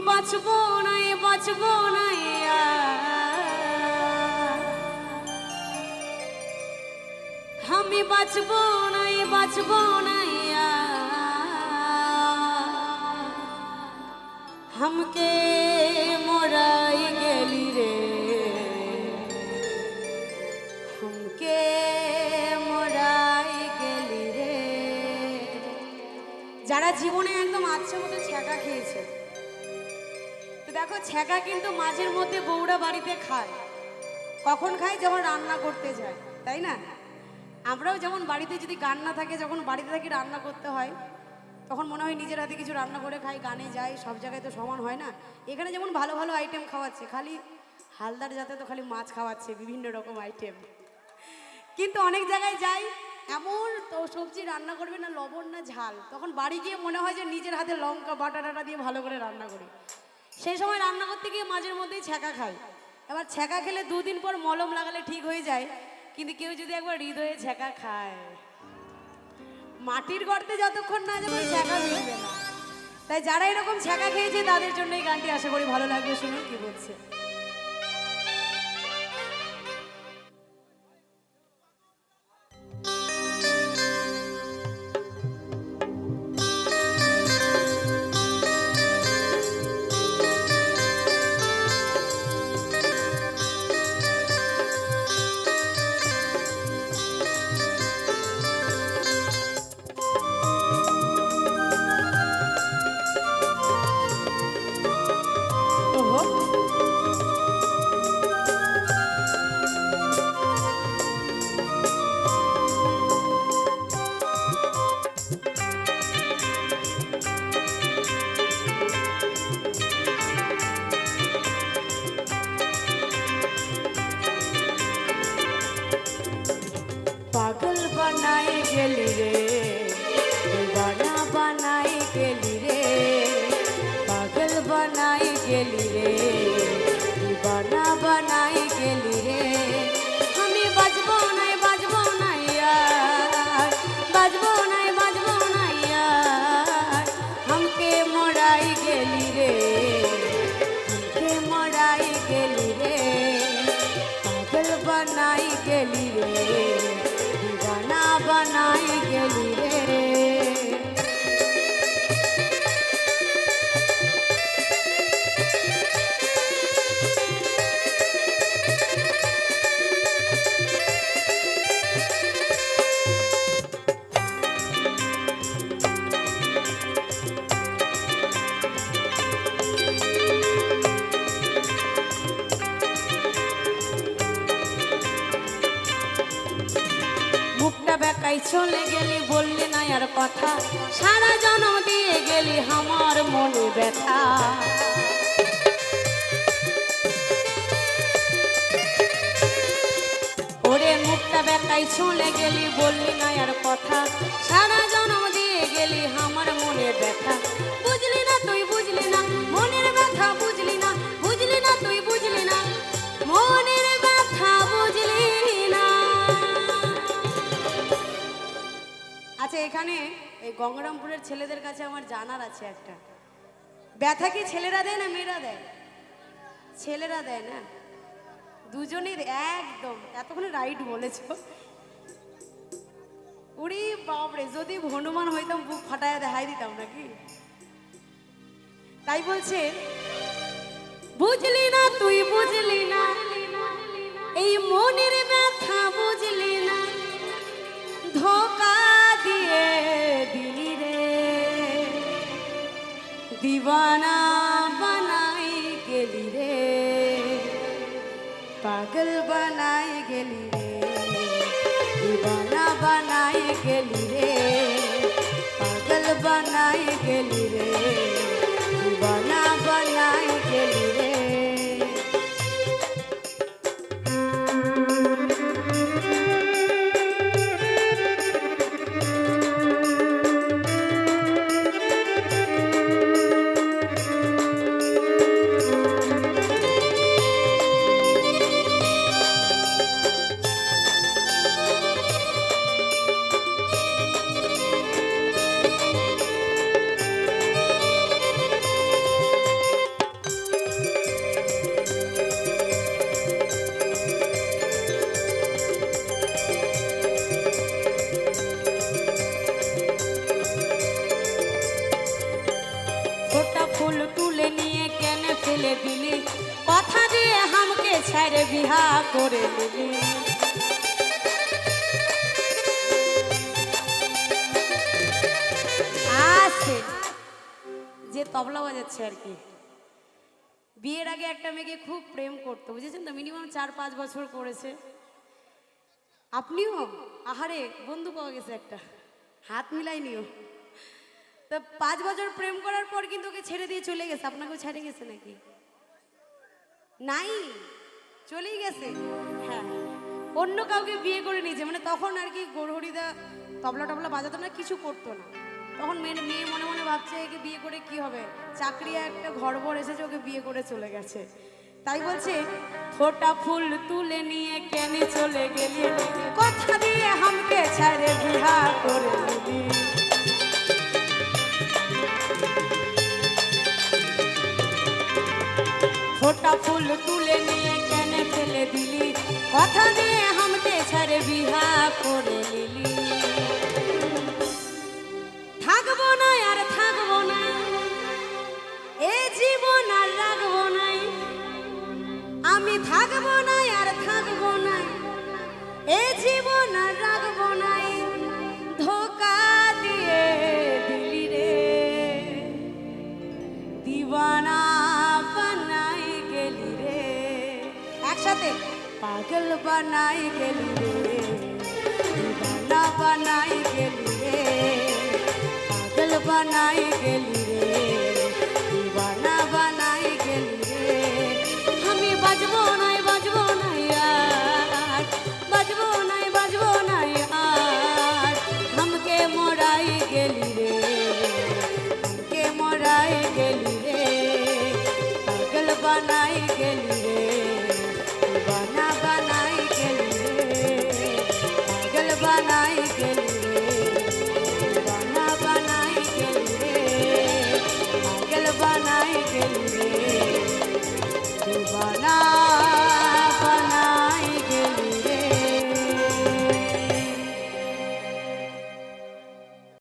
বাঁচবো না এ বাঁচবো না এ আর। আমি বাঁচবো না এ বাঁচবো না এ আর। हमके मोराई गेली रे हमके মোরাই গেলি রে যারা জীবনে একদম আচ্ছা মতো ছ্যাঁকা খেয়েছে তো দেখো ছ্যাঁকা কিন্তু মাঝের মধ্যে বউরা বাড়িতে খায়। কখন খায়? যখন রান্না করতে যায়, তাই না? আমরাও যেমন বাড়িতে যদি গান না থাকে, যখন বাড়িতে থাকি রান্না করতে হয়, তখন মনে হয় নিজের হাতে কিছু রান্না করে খাই, গানে যাই, সব জায়গায় তো সমান হয় না। এখানে যেমন ভালো ভালো আইটেম খাওয়াচ্ছে, খালি হালদার যাতে তো খালি মাছ খাওয়াচ্ছে, বিভিন্ন রকম আইটেম কিন্তু অনেক জায়গায় যাই, এমন তো সবজি রান্না করবে না, লবণ না ঝাল। তখন বাড়ি গিয়ে মনে হয় যে নিজের হাতে লঙ্কা, বাটা দিয়ে ভালো করে রান্না করি। সেই সময় রান্না করতে গিয়ে মাঝের মধ্যেই ছ্যাঁকা খাই। এবার ছ্যাঁকা খেলে দুদিন পর মলম লাগালে ঠিক হয়ে যায়, কিন্তু কেউ যদি একবার হৃদয়ে ছ্যাঁকা খায়। মাটির গর্তে যতক্ষণ না যাবে ছ্যাঁকা তাই যারা এরকম ছ্যাঁকা খেয়েছে তাদের জন্য এই গানটি আশা করি ভালো লাগবে, শুনুন কি বলছে। গেলি রে। দিবানা বানাই গেলি রে। পাগল বানাই গেলি রে। দিবানা মুখটা বেকাই চলে গেলি, বললি না আর কথা। সারা জনম দিয়ে গেলি আমার মনে ব্যথা। ওরে মুখটা বেকাই চলে গেলি, বললি না আর কথা। সারা জনম দিয়ে গেলি আমার মনে ব্যথা। বুঝলি না তুই, বুঝলি না, মনের ব্যথা এখানে এই গঙ্গারামপুরের ছেলেদের কাছে আমার জানার আছে একটা। ব্যথা কি ছেলেরা দেয় না মেয়েরা দেয়? ছেলেরা দেয় না। দুজনের একদম। এতক্ষণে রাইট বলেছ। উড়ি বাপরে, যদি হনুমান হইতাম বুক ফাটায় দেখাই দিতাম নাকি? তাই বলছে, বুঝলি না তুই, বুঝলি না পাগল বানাই গেলি রে, দিবানা বানাই গেলি রে, পাগল বানাই গেলি রে, দিবানা বানাই গেলি রে। বিহা করে আছে। যে তবলা বাজাচ্ছে আর কি। বিয়ের আগে একটা মেয়েকে খুব প্রেম করতো, বুঝেছেন তো? মিনিমাম চার পাঁচ বছর করেছে। আপনিও? আহারে, বন্ধু পাওয়া গেছে একটা। হাত মিলাই নিও। তো পাঁচ বছর প্রেম করার পর কিন্তু ওকে ছেড়ে দিয়ে চলে গেছে। আপনাকেও ছেড়ে গেছে নাকি? নাই। চলেই গেছে। হ্যাঁ। অন্য কাউকে বিয়ে করে নিয়েছে। মানে তখন আর কি গৌরহরিদা তবলা টবলা বাজাতো না, কিছু করতো না। তখন মেয়ে মেয়ে মনে মনে ভাবছে, একে বিয়ে করে কি হবে? চাকরি একটা ঘর বর এসেছে, ওকে বিয়ে করে চলে গেছে। তাই বলছে, ফোটা ফুল তুলে নিয়ে কেন চলে গেলি? কথা দিয়ে হামকে ছাড়ে বিহা করে নিলি ফোটা ফুল তুলে নিয়ে কেন ফেলে দিলি। কথা দিয়ে হামতে ছাড়ে বিহা করে নিলি। একসাথে? পাগল বানাই গেলি রে দিবানা বানাই গেলি রে। পাগল বানাই গেলি রে দিবানা বানাই গেলি রে। আমি বাজবো নাই বাজবো নাই আর, বাজবো নাই বাজবো নাই আর। हमके মোরাই গেলি রে हमके মোরাই গেলি